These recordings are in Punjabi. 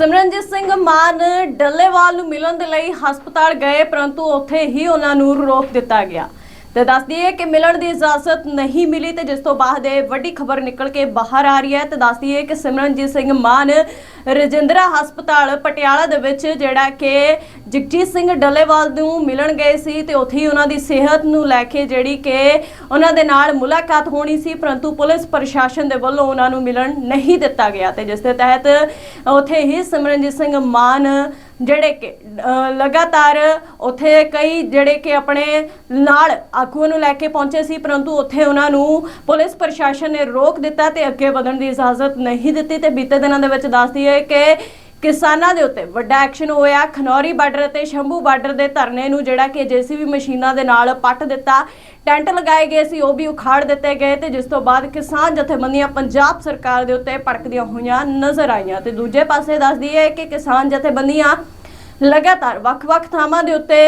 ਸਿਮਰਨਜੀਤ ਸਿੰਘ ਮਾਨ ਡੱਲੇਵਾਲ ਨੂੰ ਮਿਲਣ ਦੇ ਲਈ ਹਸਪਤਾਲ ਗਏ, ਪਰੰਤੂ ਉੱਥੇ ਹੀ ਉਹਨਾਂ ਨੂੰ ਰੋਕ ਦਿੱਤਾ ਗਿਆ। ਤੇ ਦੱਸ ਦਈਏ ਕਿ ਮਿਲਣ ਦੀ ਇਜਾਜ਼ਤ ਨਹੀਂ ਮਿਲੀ ਤੇ ਜਿਸ ਤੋਂ ਬਾਅਦ ਇਹ ਵੱਡੀ ਖਬਰ ਨਿਕਲ ਕੇ ਬਾਹਰ ਆ ਰਹੀ ਹੈ ਤੇ ਦੱਸ ਦਈਏ ਕਿ ਸਿਮਰਨਜੀਤ ਸਿੰਘ ਮਾਨ ਰਜਿੰਦਰਾ ਹਸਪਤਾਲ ਪਟਿਆਲਾ ਦੇ ਵਿੱਚ ਜਿਹੜਾ ਕਿ ਜਗਜੀਤ ਸਿੰਘ ਡੱਲੇਵਾਲ ਨੂੰ ਮਿਲਣ ਗਏ ਸੀ ਤੇ ਉੱਥੇ ਹੀ ਉਹਨਾਂ ਦੀ ਸਿਹਤ ਨੂੰ ਲੈ ਕੇ ਜਿਹੜੀ ਕਿ ਉਹਨਾਂ ਦੇ ਨਾਲ ਮੁਲਾਕਾਤ ਹੋਣੀ ਸੀ, ਪਰੰਤੂ ਪੁਲਿਸ ਪ੍ਰਸ਼ਾਸਨ ਦੇ ਵੱਲੋਂ ਉਹਨਾਂ ਨੂੰ ਮਿਲਣ ਨਹੀਂ ਦਿੱਤਾ ਗਿਆ ਤੇ ਜਿਸ ਦੇ ਤਹਿਤ ਉੱਥੇ ਹੀ ਸਿਮਰਨਜੀਤ ਸਿੰਘ ਮਾਨ ਜਿਹੜੇ ਕਿ ਲਗਾਤਾਰ ਉੱਥੇ ਕਈ ਜਿਹੜੇ ਕਿ ਆਪਣੇ ਨਾਲ ਆਗੂਆਂ ਨੂੰ ਲੈ ਕੇ ਪਹੁੰਚੇ ਸੀ, ਪਰੰਤੂ ਉੱਥੇ ਉਹਨਾਂ ਨੂੰ ਪੁਲਿਸ ਪ੍ਰਸ਼ਾਸਨ ਨੇ ਰੋਕ ਦਿੱਤਾ ਤੇ ਅੱਗੇ ਵਧਣ ਦੀ ਇਜਾਜ਼ਤ ਨਹੀਂ ਦਿੱਤੀ ਤੇ ਬੀਤੇ ਦਿਨਾਂ ਦੇ ਵਿੱਚ ਦੱਸਦੀ ਹੈ ਕਿ ਕਿਸਾਨਾਂ ਦੇ ਉੱਤੇ ਵੱਡਾ ਐਕਸ਼ਨ ਹੋਇਆ। ਖਨੌਰੀ ਬਾਰਡਰ ਅਤੇ ਸ਼ੰਭੂ ਬਾਰਡਰ ਦੇ ਧਰਨੇ ਨੂੰ ਜਿਹੜਾ ਕਿ ਜੀਸੀਬੀ ਮਸ਼ੀਨਾਂ ਦੇ ਨਾਲ ਪੱਟ ਦਿੱਤਾ। ਟੈਂਟ ਲਗਾਏ ਗਏ ਸੀ, ਉਹ ਵੀ ਉਖਾੜ ਦਿੱਤੇ ਗਏ ਤੇ ਜਿਸ ਤੋਂ ਬਾਅਦ ਕਿਸਾਨ ਜਥੇਬੰਦੀਆਂ ਪੰਜਾਬ ਸਰਕਾਰ ਦੇ ਉੱਤੇ ਭੜਕਦੀਆਂ ਹੋਈਆਂ ਨਜ਼ਰ ਆਈਆਂ। ਤੇ ਦੂਜੇ ਪਾਸੇ ਦੱਸਦੀ ਹੈ ਕਿ ਕਿਸਾਨ ਜਥੇਬੰਦੀਆਂ ਲਗਾਤਾਰ ਵੱਖ-ਵੱਖ ਥਾਵਾਂ ਦੇ ਉੱਤੇ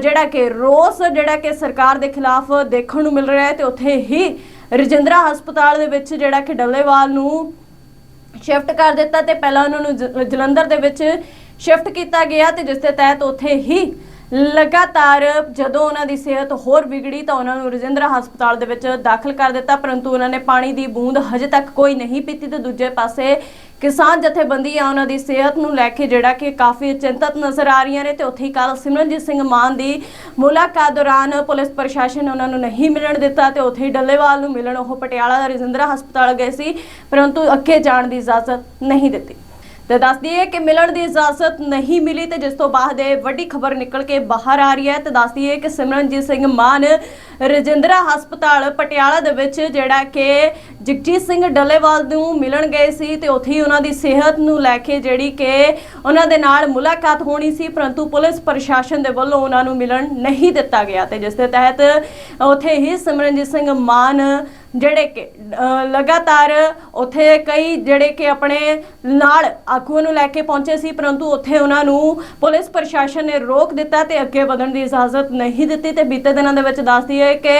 ਜਿਹੜਾ ਕਿ ਰੋਸ ਜਿਹੜਾ ਕਿ ਸਰਕਾਰ ਦੇ ਖਿਲਾਫ ਦੇਖਣ ਨੂੰ ਮਿਲ ਰਿਹਾ ਹੈ ਤੇ ਉੱਥੇ ਹੀ ਰਜਿੰਦਰਾ ਹਸਪਤਾਲ ਦੇ ਵਿੱਚ ਜਿਹੜਾ ਕਿ ਡੱਲੇਵਾਲ ਨੂੰ ਸ਼ਿਫਟ ਕਰ ਦਿੱਤਾ ਤੇ ਪਹਿਲਾਂ ਉਹਨਾਂ ਨੂੰ ਜ- ਜਲੰਧਰ ਦੇ ਵਿੱਚ ਸ਼ਿਫਟ ਕੀਤਾ ਗਿਆ ਤੇ ਜਿਸ ਦੇ ਤਹਿਤ ਉੱਥੇ ਹੀ ਲਗਾਤਾਰ ਜਦੋਂ ਉਹਨਾਂ ਦੀ ਸਿਹਤ ਹੋਰ ਵਿਗੜੀ ਤਾਂ ਉਹਨਾਂ ਨੂੰ ਰਜਿੰਦਰਾ ਹਸਪਤਾਲ ਦੇ ਵਿੱਚ ਦਾਖਲ ਕਰ ਦਿੱਤਾ, ਪਰੰਤੂ ਉਹਨਾਂ ਨੇ ਪਾਣੀ ਦੀ ਬੂੰਦ ਹਜੇ ਤੱਕ ਕੋਈ ਨਹੀਂ ਪੀਤੀ ਤੇ ਦੂਜੇ ਪਾਸੇ ਕਿਸਾਨ ਜਥੇਬੰਦੀਆਂ ਉਹਨਾਂ ਦੀ ਸਿਹਤ ਨੂੰ ਲੈ ਕੇ ਜਿਹੜਾ ਕਿ ਕਾਫੀ ਚਿੰਤਤ ਨਜ਼ਰ ਆ ਰਹੀਆਂ ਨੇ ਤੇ ਉੱਥੇ ਹੀ ਕੱਲ ਸਿਮਰਨਜੀਤ ਸਿੰਘ ਮਾਨ ਦੀ ਮੁਲਾਕਾਤ ਦੌਰਾਨ ਪੁਲਿਸ ਪ੍ਰਸ਼ਾਸਨ ਨੇ ਉਹਨਾਂ ਨੂੰ ਨਹੀਂ ਮਿਲਣ ਦਿੱਤਾ ਤੇ ਉੱਥੇ ਹੀ ਡੱਲੇਵਾਲ ਨੂੰ ਮਿਲਣ, ਉਹ ਪਟਿਆਲਾ ਦਾ ਰਜਿੰਦਰਾ ਹਸਪਤਾਲ ਗਏ ਸੀ, ਪਰੰਤੂ ਅੱਗੇ ਜਾਣ ਦੀ ਇਜਾਜ਼ਤ ਨਹੀਂ ਦਿੱਤੀ। ਤੇ ਦੱਸ ਦਈਏ ਕਿ ਮਿਲਣ ਦੀ ਇਜਾਜ਼ਤ ਨਹੀਂ ਮਿਲੀ ਤੇ ਜਿਸ ਤੋਂ ਬਾਅਦ ਇਹ ਵੱਡੀ ਖਬਰ ਨਿਕਲ ਕੇ ਬਾਹਰ ਆ ਰਹੀ ਹੈ ਤੇ ਦੱਸ ਦਈਏ ਕਿ ਸਿਮਰਨਜੀਤ ਸਿੰਘ ਮਾਨ ਰਜਿੰਦਰਾ ਹਸਪਤਾਲ ਪਟਿਆਲਾ ਦੇ ਵਿੱਚ ਜਿਹੜਾ ਕਿ ਜਗਜੀਤ ਸਿੰਘ ਡੱਲੇਵਾਲ ਨੂੰ ਮਿਲਣ ਗਏ ਸੀ ਤੇ ਉੱਥੇ ਹੀ ਉਹਨਾਂ ਦੀ ਸਿਹਤ ਨੂੰ ਲੈ ਕੇ ਜਿਹੜੀ ਕਿ ਉਹਨਾਂ ਦੇ ਨਾਲ ਮੁਲਾਕਾਤ ਹੋਣੀ ਸੀ, ਪਰੰਤੂ ਪੁਲਿਸ ਪ੍ਰਸ਼ਾਸਨ ਦੇ ਵੱਲੋਂ ਉਹਨਾਂ ਨੂੰ ਮਿਲਣ ਨਹੀਂ ਦਿੱਤਾ ਗਿਆ ਤੇ ਜਿਸ ਦੇ ਤਹਿਤ ਉੱਥੇ ਹੀ ਸਿਮਰਨਜੀਤ ਸਿੰਘ ਮਾਨ ਜਿਹੜੇ ਕਿ ਲਗਾਤਾਰ ਉੱਥੇ ਕਈ ਜਿਹੜੇ ਕਿ ਆਪਣੇ ਨਾਲ ਆਗੂਆਂ ਨੂੰ ਲੈ ਕੇ ਪਹੁੰਚੇ ਸੀ, ਪਰੰਤੂ ਉੱਥੇ ਉਹਨਾਂ ਨੂੰ ਪੁਲਿਸ ਪ੍ਰਸ਼ਾਸਨ ਨੇ ਰੋਕ ਦਿੱਤਾ ਤੇ ਅੱਗੇ ਵਧਣ ਦੀ ਇਜਾਜ਼ਤ ਨਹੀਂ ਦਿੱਤੀ ਤੇ ਬੀਤੇ ਦਿਨਾਂ ਦੇ ਵਿੱਚ ਦੱਸਦੀ ਹੈ ਕਿ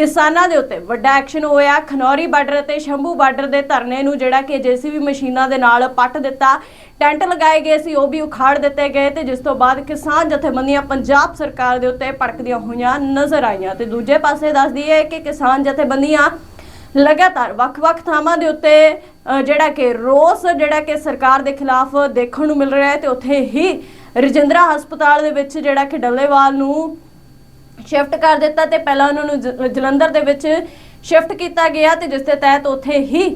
ਕਿਸਾਨਾਂ ਦੇ ਉੱਤੇ ਵੱਡਾ ਐਕਸ਼ਨ ਹੋਇਆ। ਖਨੌਰੀ ਬਾਰਡਰ ਅਤੇ ਸ਼ੰਭੂ ਬਾਰਡਰ ਦੇ ਧਰਨੇ ਨੂੰ ਜਿਹੜਾ ਕਿ ਜੀਸੀਬੀ ਮਸ਼ੀਨਾਂ ਦੇ ਨਾਲ ਪੱਟ ਦਿੱਤਾ। ਟੈਂਟ ਲਗਾਏ ਗਏ ਸੀ, ਉਹ ਵੀ ਉਖਾੜ ਦਿੱਤੇ ਗਏ ਤੇ ਜਿਸ ਤੋਂ ਬਾਅਦ ਕਿਸਾਨ ਜਥੇਬੰਦੀਆਂ ਪੰਜਾਬ ਸਰਕਾਰ ਦੇ ਉੱਤੇ ਭੜਕਦੀਆਂ ਹੋਈਆਂ ਨਜ਼ਰ ਆਈਆਂ। ਤੇ ਦੂਜੇ ਪਾਸੇ ਦੱਸਦੀ ਹੈ ਕਿ ਕਿਸਾਨ ਜਥੇਬੰਦੀਆਂ ਲਗਾਤਾਰ ਵੱਖ-ਵੱਖ ਥਾਵਾਂ ਦੇ ਉੱਤੇ ਜਿਹੜਾ ਕਿ ਰੋਸ ਜਿਹੜਾ ਕਿ ਸਰਕਾਰ ਦੇ ਖਿਲਾਫ ਦੇਖਣ ਨੂੰ ਮਿਲ ਰਿਹਾ ਹੈ ਤੇ ਉੱਥੇ ਹੀ ਰਜਿੰਦਰਾ ਹਸਪਤਾਲ ਦੇ ਵਿੱਚ ਜਿਹੜਾ ਕਿ ਡੱਲੇਵਾਲ ਨੂੰ ਸ਼ਿਫਟ ਕਰ ਦਿੱਤਾ ਤੇ ਪਹਿਲਾਂ ਉਹਨਾਂ ਨੂੰ ਜ- ਜਲੰਧਰ ਦੇ ਵਿੱਚ ਸ਼ਿਫਟ ਕੀਤਾ ਗਿਆ ਤੇ ਜਿਸ ਦੇ ਤਹਿਤ ਉੱਥੇ ਹੀ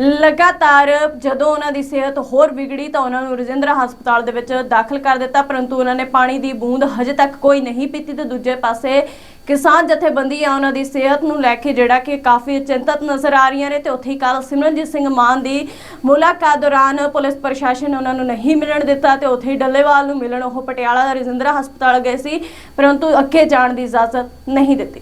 ਲਗਾਤਾਰ ਜਦੋਂ ਉਹਨਾਂ ਦੀ ਸਿਹਤ ਹੋਰ ਵਿਗੜੀ ਤਾਂ ਉਹਨਾਂ ਨੂੰ ਰਜਿੰਦਰਾ ਹਸਪਤਾਲ ਦੇ ਵਿੱਚ ਦਾਖਲ ਕਰ ਦਿੱਤਾ, ਪਰੰਤੂ ਉਹਨਾਂ ਨੇ ਪਾਣੀ ਦੀ ਬੂੰਦ ਹਜੇ ਤੱਕ ਕੋਈ ਨਹੀਂ ਪੀਤੀ ਤੇ ਦੂਜੇ ਪਾਸੇ ਕਿਸਾਨ ਜਥੇਬੰਦੀਆਂ ਉਹਨਾਂ ਦੀ ਸਿਹਤ ਨੂੰ ਲੈ ਕੇ ਜਿਹੜਾ ਕਿ ਕਾਫੀ ਚਿੰਤਤ ਨਜ਼ਰ ਆ ਰਹੀਆਂ ਨੇ ਤੇ ਉੱਥੇ ਹੀ ਕੱਲ ਸਿਮਰਨਜੀਤ ਸਿੰਘ ਮਾਨ ਦੀ ਮੁਲਾਕਾਤ ਦੌਰਾਨ ਪੁਲਿਸ ਪ੍ਰਸ਼ਾਸਨ ਉਹਨਾਂ ਨੂੰ ਨਹੀਂ ਮਿਲਣ ਦਿੱਤਾ ਤੇ ਉੱਥੇ ਹੀ ਡੱਲੇਵਾਲ ਨੂੰ ਮਿਲਣ ਉਹ ਪਟਿਆਲਾ ਦਾ ਰਜਿੰਦਰਾ ਹਸਪਤਾਲ ਗਏ ਸੀ, ਪਰੰਤੂ ਅੱਗੇ ਜਾਣ ਦੀ ਇਜਾਜ਼ਤ ਨਹੀਂ ਦਿੱਤੀ।